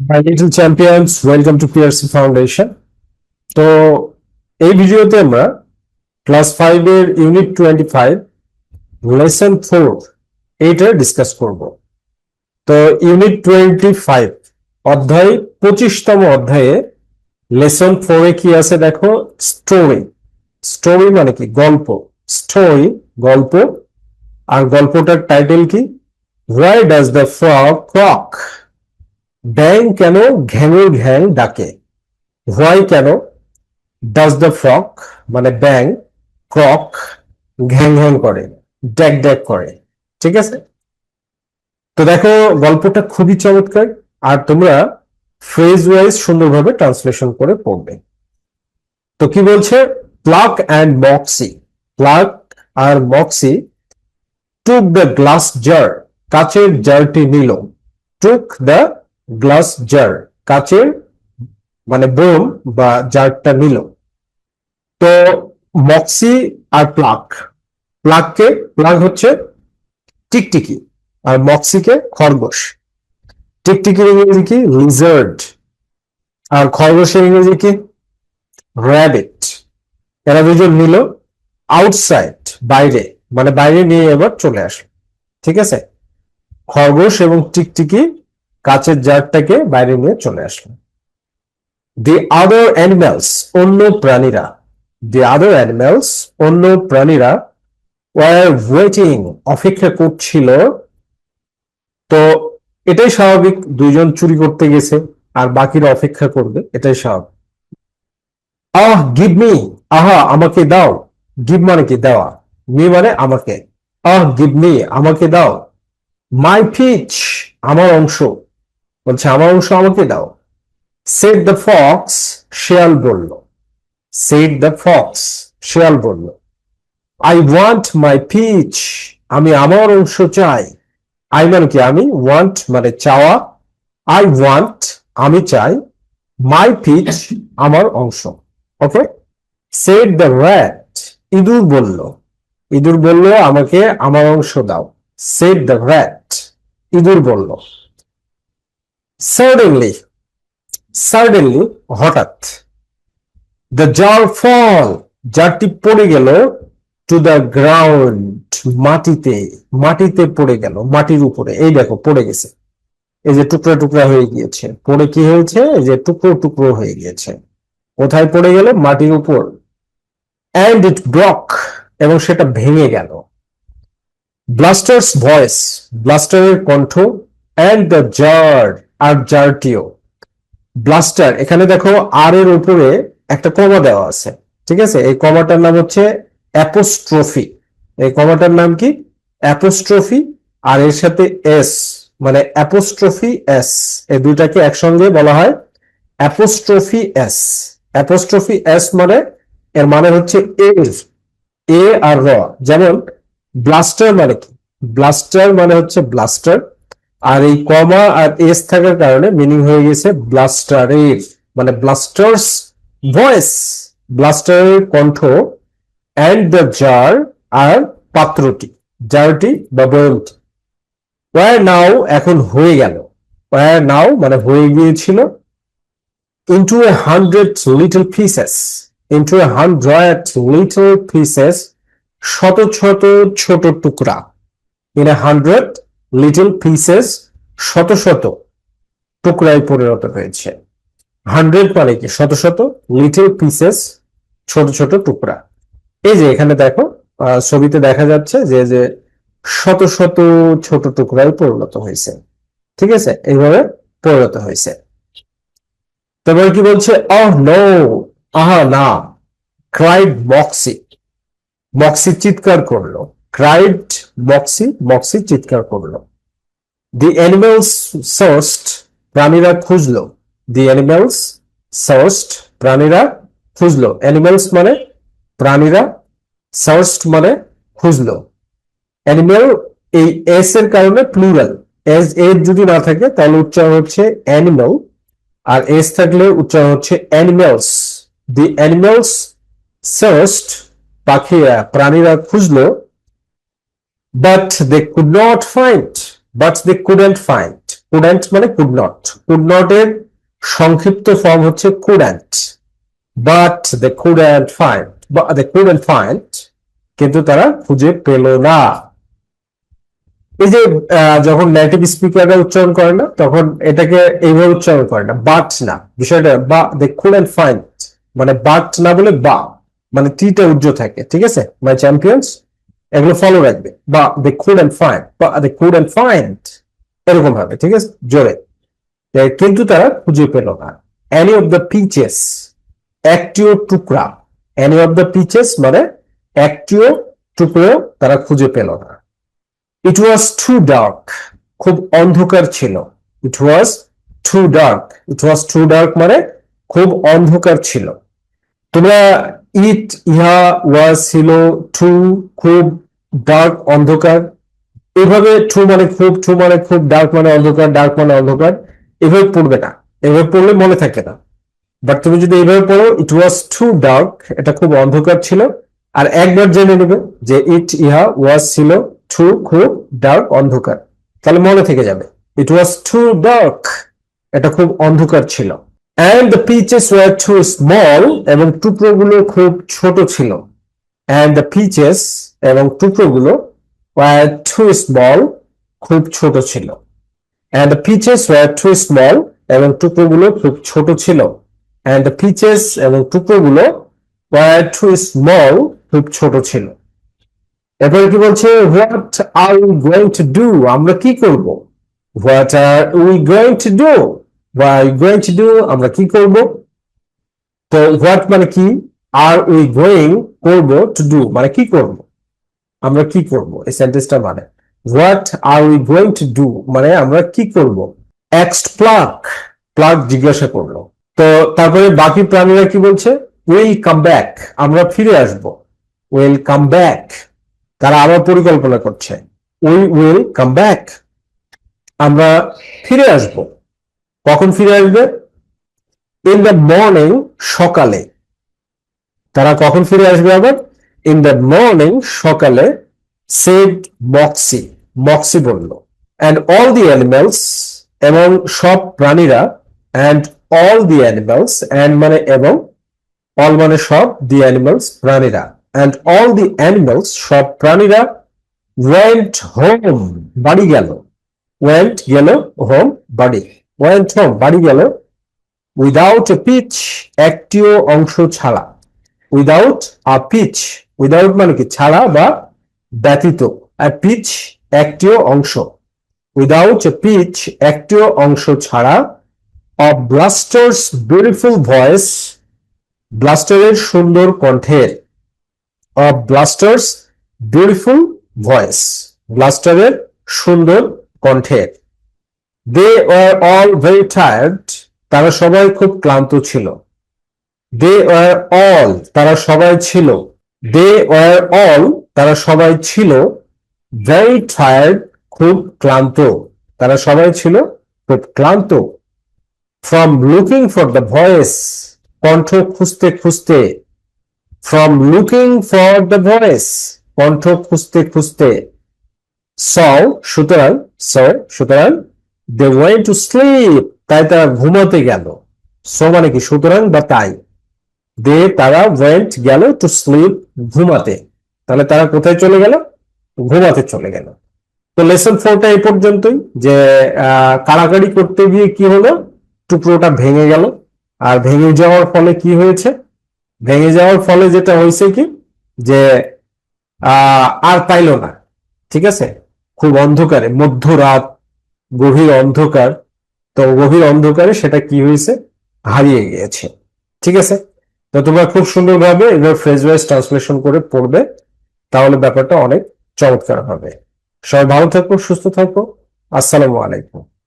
My little champions welcome to PRC foundation তো এই ভিডিওতে আমরা ক্লাস ফাইভ এর unit twenty five lesson four এইটা ডিসকাস করব। তো ইউনিট টোয়েন্টি ফাইভ অধ্যায় পঁচিশতম অধ্যায়ে লেসন ফোরে কি আছে দেখো? স্টোরি স্টোরি মানে কি? গল্প। স্টোরি গল্প। আর গল্পটার টাইটেল কি? Why does the frog croak ব্যাং কেন ঘ্যাঙের ঘ্যাং ডাকে? হোয়াই কেন? ডাজ দ্য ফ্রক মানে ব্যাং, ক্রক, ঘ্যাং ঘ্যাং করে, ড্যাক ড্যাক করে, ঠিক আছে? তো দেখো, গল্পটা খুবই চমৎকার, আর তোমরা ফ্রেজ ওয়াইজ সুন্দরভাবে ট্রান্সলেশন করে পড়বে। তো কি বলছে? Pluck and Moxie Pluck R Moxie took the glass jar কাচের জারটি নিল টুক দ্য গ্লাস জার, কাচের মানে বোম বা জারটা নিল। তো মক্সি আর প্লাক, প্লাককে, প্লাক হচ্ছে টিকটিকি আর মক্সিকে খরগোশ। টিকটিকির ইংরেজি কি? লিজার্ড আর খরগোশের ইংরেজি কি? র্যাবিট এরা দুজন নিল আউটসাইড বাইরে মানে বাইরে নিয়ে এবার চলে আসলো। ঠিক আছে? খরগোশ এবং টিকটিকি কাচের জারটাকে বাইরে নিয়ে চলে আসলো। দি আদার অ্যানিমালস অন্য প্রাণীরা দি আদার অ্যানিমালস অন্য প্রাণীরা ওয়ার ওয়েটিং অপেক্ষা করছিল। তো এটাই স্বাভাবিক, দুইজন চুরি করতে গেছে, আর বাকিরা অপেক্ষা করবে, এটাই স্বাভাবিক। আহ গিভ মি আহা, আমাকে দাও। গিভ মানে কি? দেওয়া। মি মানে আমাকে। আহ গিভ মি আমাকে দাও। মাই পিচ আমার অংশ। বলছে, আমার অংশ আমাকে দাও। সেট দ্য ফক্স শেয়াল বলল। সেট দ্য ফক্স শেয়াল বলল আই ওয়ান্ট মাই পিচ আমি আমার অংশ চাই। আই মানে কি? আমি ওয়ান্ট মানে চাওয়া। আই ওয়ান্ট আমি চাই মাই পিচ আমার অংশ। ওকে সেট দ্য র্যাট ইঁদুর বলল। ইঁদুর বলল, আমাকে আমার অংশ দাও। সেট দ্য র্যাট ইঁদুর বলল। সাডেনলি সাডেনলি হঠাৎ দ্য জার ফল জারটি পড়ে গেল টু দ্য গ্রাউন্ড মাটিতে মাটিতে পড়ে গেল, মাটির উপরে, এই দেখো, পড়ে গেছে। এই যে টুকরা টুকরা হয়ে গিয়েছে, পড়ে কি হয়েছে? এই যে টুকরো টুকরো হয়ে গিয়েছে। কোথায় পড়ে গেল? মাটির উপর। অ্যান্ড ইট ব্লক এবং সেটা ভেঙে গেল। ব্লাস্টার্স ভয়েস ব্লাস্টারের কণ্ঠ অ্যান্ড দ্য জার আর জারটিও। ব্লাস্টার এখানে দেখো আর এর উপরে একটা কমা দেওয়া আছে, ঠিক আছে? এই কমাটার নাম হচ্ছে অ্যাপোস্ট্রফি এই কমাটার নাম কি? অ্যাপোস্ট্রফি আর এর সাথে এস মানে অ্যাপোস্ট্রফি এস এই দুইটাকে একসঙ্গে বলা হয় অ্যাপোস্ট্রফি এস অ্যাপোস্ট্রফি এস মানে এর মানে হচ্ছে এর এ আর র যেমন ব্লাস্টার মানে কি? ব্লাস্টার মানে হচ্ছে ব্লাস্টার আর এই কমা আর এস থাকার কারণে মিনিং হয়ে গেছে ব্লাস্টারের মানে ব্লাস্টার্স ভয়েস, ব্লাস্টারের কণ্ঠ অ্যান্ড দ্য জার আর পাত্রটি জারটি বা বয়মটি। ওয়ার নাও এখন হয়ে গেল। ওয়ার নাও মানে হয়ে গিয়েছিল into a hundred little pieces into a hundred little pieces শত শত ছোট টুকরা in a hundred little pieces শত শত টুকরায় পরিণত হয়েছে। হান্ড্রেড মানে কি? শত শত লিটল পিসেস ছোট ছোট টুকরা। এই যে এখানে দেখো ছবিতে দেখা যাচ্ছে যে যে শত শত ছোট টুকরায় পরিণত হয়েছে। ঠিক আছে? এইভাবে পরিণত হয়েছে। তারপরে কি বলছে? অহ নো আহা, না। ক্রাইড মক্সি মক্সি চিৎকার করল। ক্রাইড মক্সি মক্সি চিৎকার করল। দি অ্যানিমেলস সার্স্ট প্রাণীরা খুঁজলো। দি অ্যানিমেলস সার্স্ট প্রাণীরা খুঁজলো। অ্যানিমেলস মানে প্রাণীরা সার্স্ট মানে খুঁজলো। অ্যানিমেল এই এস এর কারণে প্লুরাল এস এর যদি না থাকে, তাহলে উচ্চারণ হচ্ছে অ্যানিমেল আর এস থাকলে উচ্চারণ হচ্ছে অ্যানিমেলস দি অ্যানিমেলস সার্স্ট পাখিরা, প্রাণীরা খুঁজলো। But they could not find but they couldn't find couldn't মানে কুড নট কুড নট এর সংক্ষিপ্ত ফর্ম হচ্ছে couldn't but they couldn't find they couldn't find কিন্তু তারা খুঁজে পেল না। এই যে যখন নেটিভ স্পিকাররা উচ্চারণ করে না, তখন এটাকে এইভাবে উচ্চারণ করে না। বাট না, বিষয়টা বা দে কুডেন্ট ফাইন্ড মানে বাট না বলে বা মানে টিটা উজ্জ্ব থাকে, ঠিক আছে? মাই চ্যাম্পিয়ন্স এগুলো ফলো রাখবে। বা দে কুডেন্ট ফাইন্ড বা দে অ্যান্ড ফাইন্ড এরকম ভাবে, ঠিক আছে? জোরে। কিন্তু তারা খুঁজে পেল না। এনি অফ দ্য পিচেস একটিও টুকরা এনি অফ দ্য পিচেস মানে একটিও টুকরো তারা খুঁজে পেল না। ইট ওয়াজ টু ডার্ক খুব অন্ধকার ছিল। It was too dark it was too dark মানে খুব অন্ধকার ছিল। তোমরা ইট ইহা ওয়াজ ছিল টু খুব ডার্ক অন্ধকার। এভাবে টু মানে খুব টু মানে খুব ডার্ক মানে অন্ধকার ডার্ক মানে অন্ধকার, এভাবে পড়বে না। এভাবে পড়লে মনে থাকে না। বাট তুমি যদি এইভাবে পড়ো ইট ওয়াজ টু ডার্ক এটা খুব অন্ধকার ছিল। আর একবার জেনে নেবে যে ইট ইহা ওয়াজ ছিল টু খুব ডার্ক অন্ধকার। তাহলে মনে থেকে যাবে ইট ওয়াজ টু ডার্ক এটা খুব অন্ধকার ছিল। And the pieces were too small এবং টুকরোগুলো খুব ছোট ছিল। অ্যান্ড দ্য পিচেস এবং টুকরোগুলো ওয়ার টু স্মল খুব ছোট ছিল। And the pieces were too small এবং টুকরোগুলো খুব ছোট ছিল। অ্যান্ড দ্য পিচেস এবং টুকরোগুলো ওয়ার টু স্মল খুব ছোট ছিল। এরপরে কি বলছে what are we going to do আমরা কি করব? What are we going to do why going to do আমরা কি করব? তো হোয়াট মানে কি? আর উই গোয়িং করব টু ডু মানে কি করব? আমরা কি করব? এই সেন্টেন্সটা মানে what are we going to do মানে আমরা কি করব? এক্সট প্লাগ প্লাগ জিজ্ঞাসা করল। তো তারপরে বাকি প্রাণীরা কি বলছে? উইল কাম ব্যাক আমরা ফিরে আসব। উইল কাম ব্যাক তারা আবার পরিকল্পনা করছে। উই উইল কাম ব্যাক আমরা ফিরে আসব। কখন ফিরে আসবে? ইন দ্য মর্নিং সকালে। তারা কখন ফিরে আসবে আবার? ইন দ্য মর্নিং সকালে সেড মক্সি মক্সি বলল। অ্যান্ড অল দি অ্যানিমেলস এবং সব প্রাণীরা and all the animals and মানে এবং অল মানে সব দি অ্যানিমালস প্রাণীরা। অ্যান্ড অল দি অ্যানিমালস সব প্রাণীরা ওয়েন্ট হোম বাড়ি গেল। ওয়েন্ট গেল হোম বাড়ি। ওয়েন্ট হোম বাড়ি গেল। উইদাউট এ পিচ একটিও অংশ ছাড়া। উইদাউট আ পিচ উইদাউট মানে কি, ছাড়া বা ব্যতীত। আর পিচ একটিও অংশ। উইদাউট এ পিচ একটিও অংশ ছাড়া অফ ব্লাস্টার্স বিউটিফুল ভয়েস ব্লাস্টারের সুন্দর কণ্ঠের। অফ ব্লাস্টার্স বিউটিফুল ভয়েস ব্লাস্টারের সুন্দর কণ্ঠের। দে অল ভেরি টায়ার্ড তারা সবাই খুব ক্লান্ত ছিল। দে আর অল তারা সবাই ছিল। দে ওয়ার অল তারা সবাই ছিল ভেরি টায়ার্ড খুব ক্লান্ত। তারা সবাই ছিল খুব ক্লান্ত। From looking for the voice কণ্ঠ খুঁজতে খুঁজতে। From looking for the voice কণ্ঠ খুঁজতে খুঁজতে। সও সুতরাং স সুতরাং দে ওয়ে টু স্লিপ তাই তারা ঘুমাতে গেল। সো মানে কি সুতরাং বা তাই? দে তারা ওয়েন্ট গেল টু স্লিপ ঘুমাতে। তাহলে তারা কোথায় চলে গেল? ঘুমাতে চলে গেল। তো লেসন ফোরটা এই পর্যন্তই যে কাড়াকাড়ি করতে গিয়ে কি হলো? টুকরোটা ভেঙে গেল। আর ভেঙে যাওয়ার ফলে কি হয়েছে? ভেঙে যাওয়ার ফলে যেটা হয়েছে কি? যে আর পাইলো না। ঠিক আছে? খুব অন্ধকারে, মধ্যরাত, গভীর অন্ধকার। তো গভীর অন্ধকারে সেটা কি হয়েছে? হারিয়ে গিয়েছে। ঠিক আছে? তোমরা খুব সুন্দরভাবে এবার ফ্রেজ ওয়াইজ ট্রান্সলেশন করে পড়বে। তাহলে ব্যাপারটা অনেক চমৎকার হবে। সবাই ভালো থাকো, সুস্থ থাকো। আসসালামু আলাইকুম।